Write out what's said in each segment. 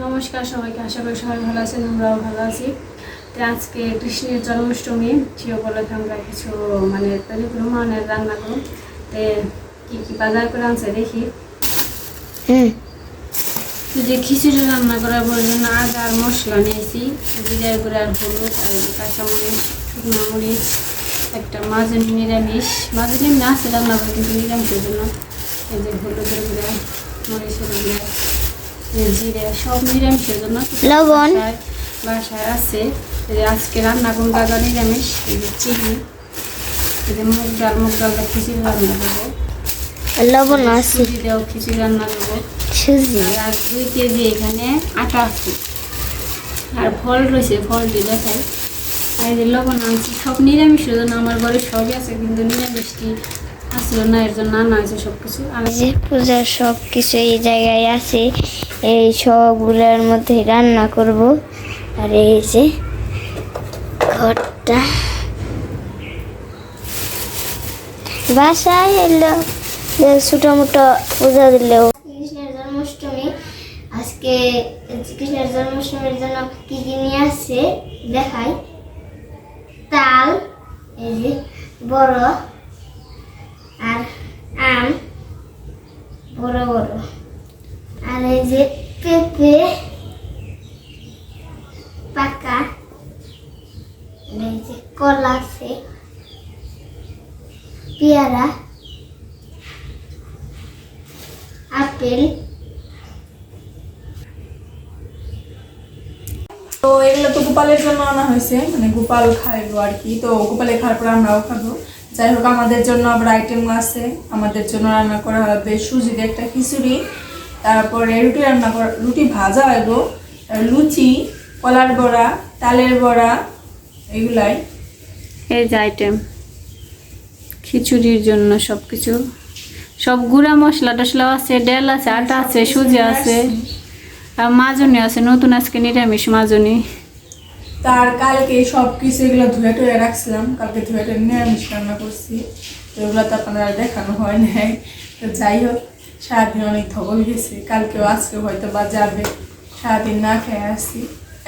নমস্কার সবাইকে আশা করি সবাই ভালো আছেন আমরাও ভালো আছি। তো আজকে কৃষ্ণের জন্মাষ্টমী সে উপলক্ষে আমরা কিছু মানে তৈরি করব মানের রান্না করব। তো কী কী বাজার করে আনছে দেখি। যে খিচুড়ি রান্না করার জন্য আদা আর মশলা নিয়েছি। জিরার গুঁড়ো আর হলুদ আর কাঁচামরিচ শুকনো মরিচ একটা মাঝারি নিরামিষ। মাঝারি এমনি আছে রান্না করে কিন্তু নিরামিষের জন্য এই যে হলুদের গুঁড়া মরিচের গুঁড়া। জিরে সব নিরামিষের জন্য লবণ। বাসায়- আছে। আজকে রান্না করুন দাদা নিরামিষ এই যে চিনি এই যে মুগ ডাল মুগ ডালটা খিচুড়ি রান্না করব। লবণ আছে। সুজি দেওয়া খিচুড়ি রান্না করব। সুজি। আর দুই কেজি এখানে আটা আছে। আর ফল রয়েছে ফল দিয়ে দেখাই। আর এই যে লবণ আনছি সব নিরামিষের জন্য আমার ঘরে সবই আছে কিন্তু নিরামিষটি আসছিল না এর জন্য আনা আছে সব কিছু আর পূজার সব কিছু এই জায়গায় আছে। এই সবগুলোর মধ্যে রান্না করব। আর এই যে ঘরটা। বাসায় এলো। ছোটো মোটো পূজা দিলেও কৃষ্ণের জন্মাষ্টমী। আজকে কৃষ্ণের জন্মাষ্টমীর জন্য কি কি নিয়ে আসছে দেখাই। তাল, এই যে বড়, আর আম। বড় বড়। আর এই যে পেঁপে, পাকা এই যে কলা তো এগুলো তো গোপালের জন্য আনা হয়েছে মানে গোপাল খাইবো আর কি। তো গোপালে খাওয়ার পর আমরাও খাব। যাই হোক, আমাদের জন্য আবার আইটেম আছে। আমাদের জন্য রান্না করা হবে সুজি দিয়ে একটা খিচুড়ি। তারপরে রুটি রান্না করা রুটি ভাজা আর লুচি কলার বড়া তালের বড়া এগুলাই। এই যে আইটেম খিচুড়ির জন্য সব কিছু সব গুঁড়া মশলা টসলা আছে ডাল আছে আটা আছে সুজি আছে। আর মাজনি আছে নতুন আজকে নিরামিষ মাজনি। তার কালকে সব কিছু এগুলো ধুয়ে টুয়ে রাখছিলাম। কালকে ধুয়ে টুয়ে নিরামিষ রান্না করছি। তো এগুলো তো আপনারা দেখানো হয় নাই। তো যাই হোক। সারাদিন অনেক ধবল গেছে কালকেও আজকে হয়তো বা যাবে। সারাদিন না খেয়ে আসছি।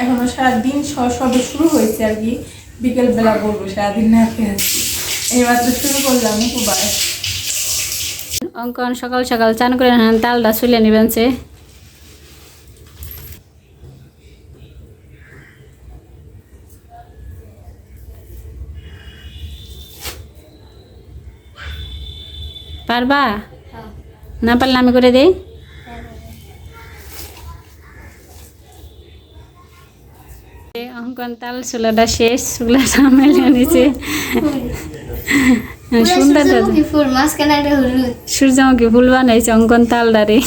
এখনও সারাদিন সবে শুরু হয়েছে আর কি। বিকেলবেলা বলব, সারাদিন না খেয়ে আসছি। তো শুরু করলাম উপবাস। অঙ্কন, সকাল সকাল চান করে তালটা চুলে নেবেন সে। পারবা? না পারলে আমি করে দেই। অঙ্কন তাল চুলাটা শেষ চুলাটা মেলে নিচে। সুন্দর হলুদ। সূর্যমুখী ফুল বানাইছে অঙ্কন তালদারে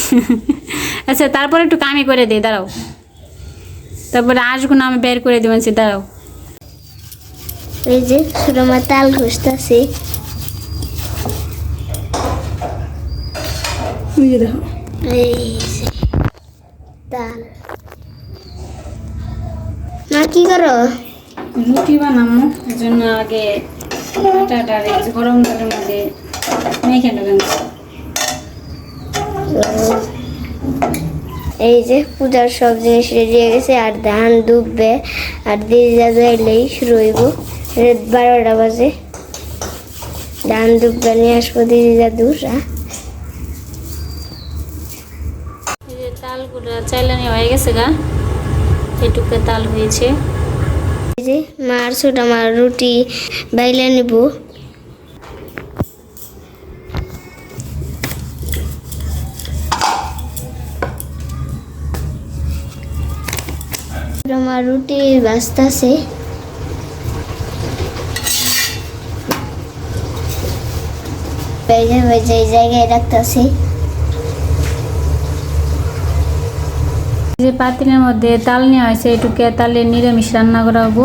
আচ্ছা তারপরে একটু কামি করে দিই দাঁড়াও। তারপরে আসগুলো আমি বের করে দিবেন সে দাঁড়াও। এই যে সুরমা তাল ঘষতেছে। দেখো। এই যে তাল মা কি করো? রুটি বানামো এর জন্য আগে রেখেছি গরম জলের মধ্যে মেখে নেবেন এই যে পূজার সব জিনিস রেডি হয়ে গেছে আর ধান ডুববে আর দিদা যাইলেই শুরু হইব। বারোটা বাজে। ধান ডুববে নিয়ে আসব দিদি দাদুরা এই যে তালগুলো চাইলানি হয়ে গেছে গা। এটুকু তাল হয়েছে। যে, মার ছোট মার রুটি বাইলে নিব। ছোট মার রুটি বাজতাছে। বেজে বেজে জায়গায় রাখতেছি। যে পাতিলের মধ্যে তাল নেওয়া হয়েছে এটুকু তালের নিরামিষ রান্না করাবো।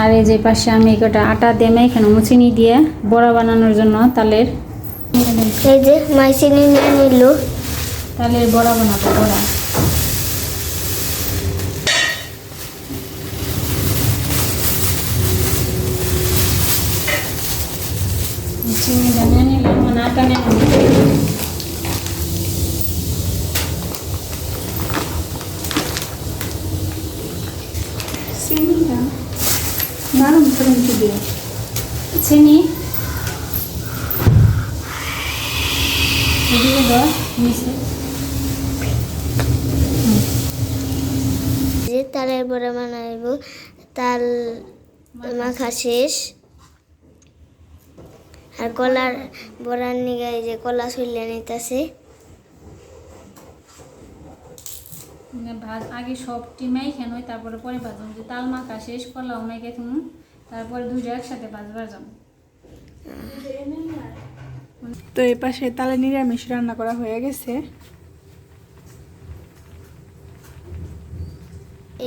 আর এই যে পাশে আমি কটা আটা দিয়ে এখানে মুচিনি দিয়ে বড়া বানানোর জন্য তালের। এই যে মাইসিনি নিয়ে নিল। তালের বড়া বানাবো বড়া। নিয়ে নিলাম আটা নিয়ে নিলাম। চিনিটা নারম করে দিয়ে চিনি এদিকে দাও নিচে। যে তালের বড়া বানাইব। তাল মাখা শেষ। আর কলার বড়ার নিগাই যে কলা চুলে নিতেছে। মানে ভাজ আগে সব টিমাই খেন তারপরে পরে ভাজুন যে তাল মাখা শেষ করলাম মেখে তুমি তারপরে দুটো একসাথে ভাজবার যাব। তো এই পাশে তালে নিরামিষ রান্না করা হয়ে গেছে।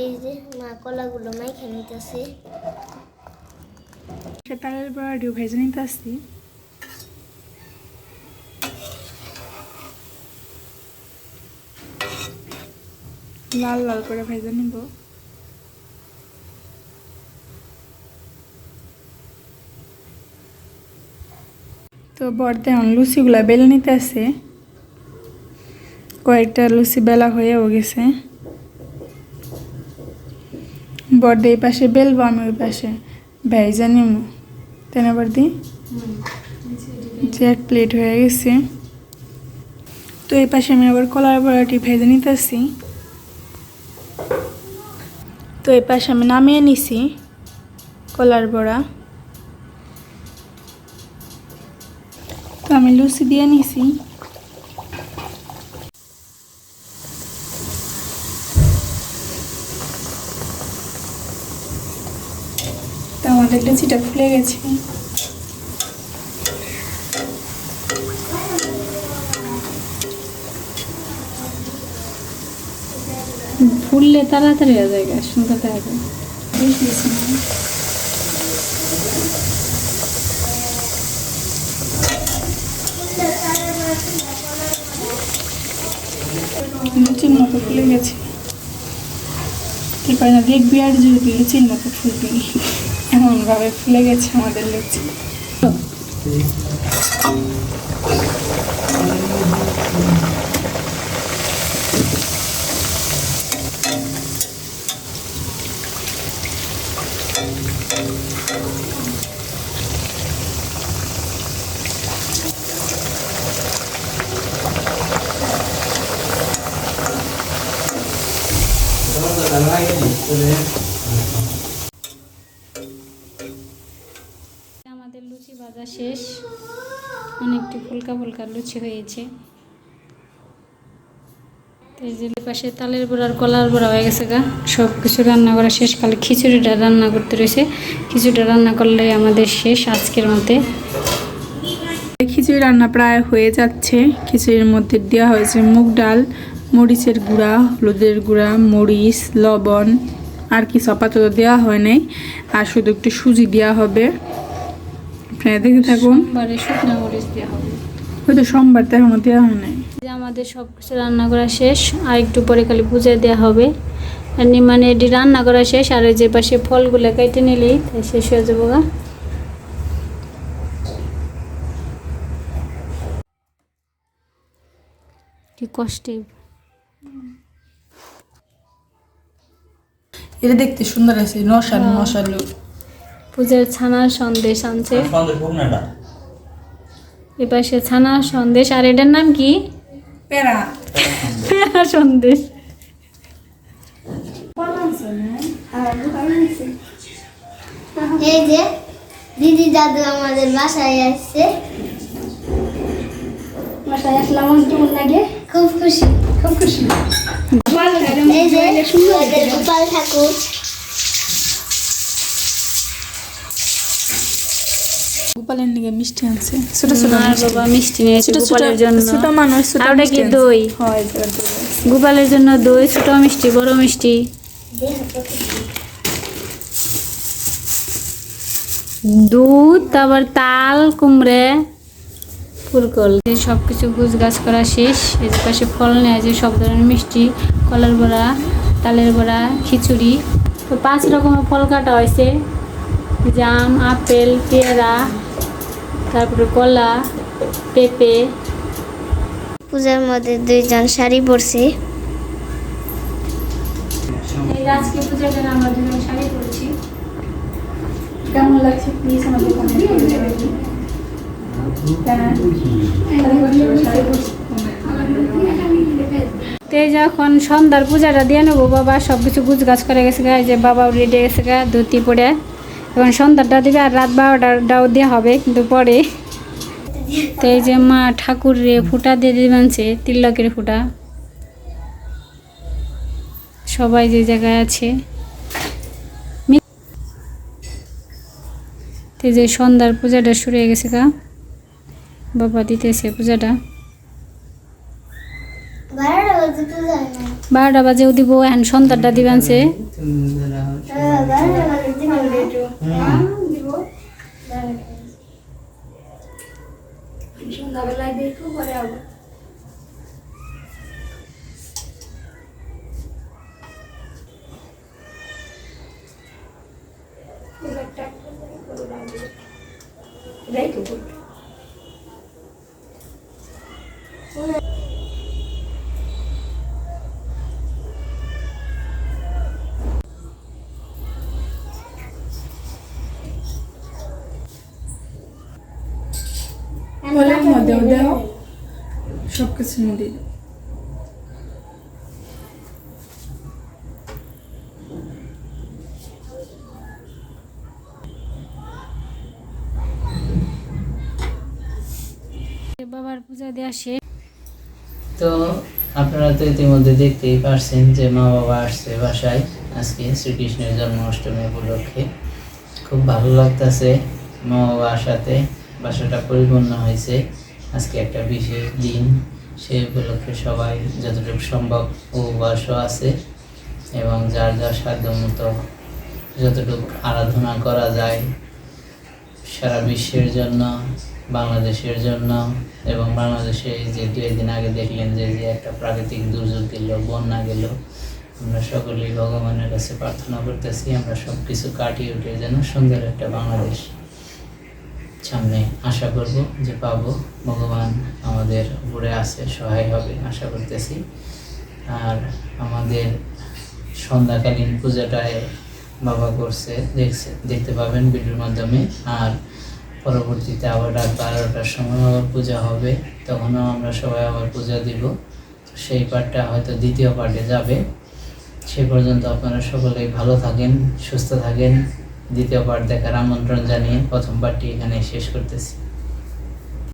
এই যে মা কলাগুলো মাইখে নিতেছে। ভেজে লাল লাল করে ভেজে নিব। তো বর্দে এখন লুচিগুলা বেলে নিতে আছে। কয়েকটা লুচি বেলা হয়েও গেছে। বর্দে এই পাশে বেলবো, আমি ওই পাশে ভেজে নিব তাই না বর্দি? যে এক প্লেট হয়ে গেছে। তো এই পাশে আমি আবার কলার বড়াটি ভেজে নিতেছি তো এই পাশে আমি নামিয়ে নিছি কলার বড়া। লুচি দিয়ে নিছি তো আমাদের লুচিটা ফুলে গেছে। ফুললে তাড়াতাড়ি হয়ে যায় গ্যাস শুনতে থাকবে লুচির মতো ফুলে গেছে। কি করে না দেখবি আর যদি মতো ফুলবি এমনভাবে ফুলে গেছে আমাদের লুচি আমাদের লুচি ভাজা শেষ। অনেকটি ফুলকা ফুলকা লুচি হয়েছে। পাশে তালের বড়ার কলার বড়া হয়ে গেছে গা। সব কিছু রান্না করা শেষ। খালি খিচুড়িটা রান্না করতে রয়েছে। খিচুড়িটা রান্না করলে আমাদের শেষ আজকের মতে। খিচুড়ি রান্না প্রায় হয়ে যাচ্ছে। খিচুড়ির মধ্যে দেওয়া হয়েছে মুগ ডাল মরিচের গুঁড়া হলুদের গুঁড়া মরিচ লবণ আর কি আপাতত দেওয়া হয় নাই। আর শুধু একটু সুজি দেওয়া হবে। আপনারা দেখে থাকুন। শুকনো মরিচ দেওয়া হবে। হয়তো সোমবার তো এখনও দেওয়া হয় নাই। যে আমাদের সব কিছু রান্না করা শেষ আর একটু পরে খালি পূজা দেওয়া হবে। মানে এটি রান্না করা শেষ আর ওই যে পাশে ফলগুলো কেটে নিলেই তাই শেষ হয়ে যাব গা। কি কষ্টে এটা দেখতে সুন্দর আছে নশালু মশালু পূজার ছানার সন্দেশ আনছে। সন্দেশ ভুগনাটা এ পাশে ছানার সন্দেশ আর এটার নাম কি? পেরা পেয়ারা সন্দেশ। এই যে দিদি দাদু আমাদের বাসায় আসছে। বাসায় আসলাম কেমন লাগে। খুব খুশি খুব খুশি এই যে আমাদের গোপাল ঠাকুর গোপালের দিকে মিষ্টি আনছে ছোট ছোট বাবা মিষ্টি নিয়েছে ছোট গোপালের জন্য ছোট মানুষ ছোট আর ওটা কি দই হয় দই। গোপালের জন্য দই ছোট মিষ্টি বড় মিষ্টি দুধ তারপর তাল কুমড়ে ফুলকল এই সব কিছু গুছ গাছ করা শেষ। যে পাশে ফল নেওয়া যে সব ধরনের মিষ্টি কলার বড়া তালের বড়া খিচুড়ি। তো পাঁচ রকমের ফল কাটা হয়েছে। জাম আপেল পেয়ারা তারপরে কলা পেঁপে। পূজার মধ্যে দুইজন শাড়ি পরছে। এই যে আজকে পূজার জন্য আমরা দুজন শাড়ি পরেছি। কেমন লাগছে প্লিজ আমাকে কমেন্ট করে জানাবেন হ্যাঁ শাড়ি পরছি। তো যখন সন্ধ্যার পূজাটা দিয়ে নেব, বাবা সব কিছু গুছ গাছ করে গেছে গা যে বাবাও রেডি গেছে গা, ধুতি পরে। এবং সন্ধ্যাটা দিবে আর রাত বারোটাটাও দেওয়া হবে, কিন্তু পরে। তো যে মা ঠাকুর রে ফুটা দিয়ে দিবেনছে তিলকের ফুটা। সবাই যে জায়গায় আছে। তো যে সন্ধ্যার পূজাটা শুরু হয়ে গেছে গা। বাবা দিতেছে পূজাটা। বারোটা বাজেও দিব এখন সন্ধ্যাটা দিবেনছে হ্যাঁ, বারোটা বাজে দিব না। দিব সন্ধ্যাবেলায় দেখো পরে আবার। মধ্যেও দেও সব দাও। বাবার পূজা দেওয়া শেষ। তো আপনারা তো ইতিমধ্যে দেখতেই পারছেন যে মা বাবা আসছে বাসায় আজকে শ্রীকৃষ্ণের জন্মাষ্টমী উপলক্ষে। খুব ভালো লাগতেছে মা বাবা আসাতে বাসাটা পরিপূর্ণ হয়েছে। আজকে একটা বিশেষ দিন। সেই উপলক্ষে সবাই যতটুকু সম্ভব উপবাসও আছে এবং যার যার সাধ্য মতো যতটুকু আরাধনা করা যায় সারা বিশ্বের জন্য, বাংলাদেশের জন্য এবং বাংলাদেশে যে দু একদিন আগে দেখলেন যে যে একটা প্রাকৃতিক দুর্যোগ গেল, বন্যা গেল, আমরা সকলেই ভগবানের কাছে প্রার্থনা করতেছি, আমরা সব কিছু কাটিয়ে উঠে যেন সুন্দর একটা বাংলাদেশ সামনে আশা করব যে পাব। ভগবান আমাদের উপরে আছে, সহায় হবে, আশা করতেছি। আর আমাদের সন্ধ্যাকালীন পূজাটায় বাবা করছে, দেখছে, দেখতে পাবেন ভিডিওর মাধ্যমে। আর পরবর্তীতে আবার রাত বারোটার সময় আবার পূজা হবে, তখনও আমরা সবাই আবার পূজা দিব। সেই পার্টটা হয়তো দ্বিতীয় পার্টে যাবে। সে পর্যন্ত আপনারা সকলেই ভালো থাকেন, সুস্থ থাকেন। দ্বিতীয় পার্ট দেখার আমন্ত্রণ জানিয়ে প্রথমবারটি এখানে শেষ করতেছি।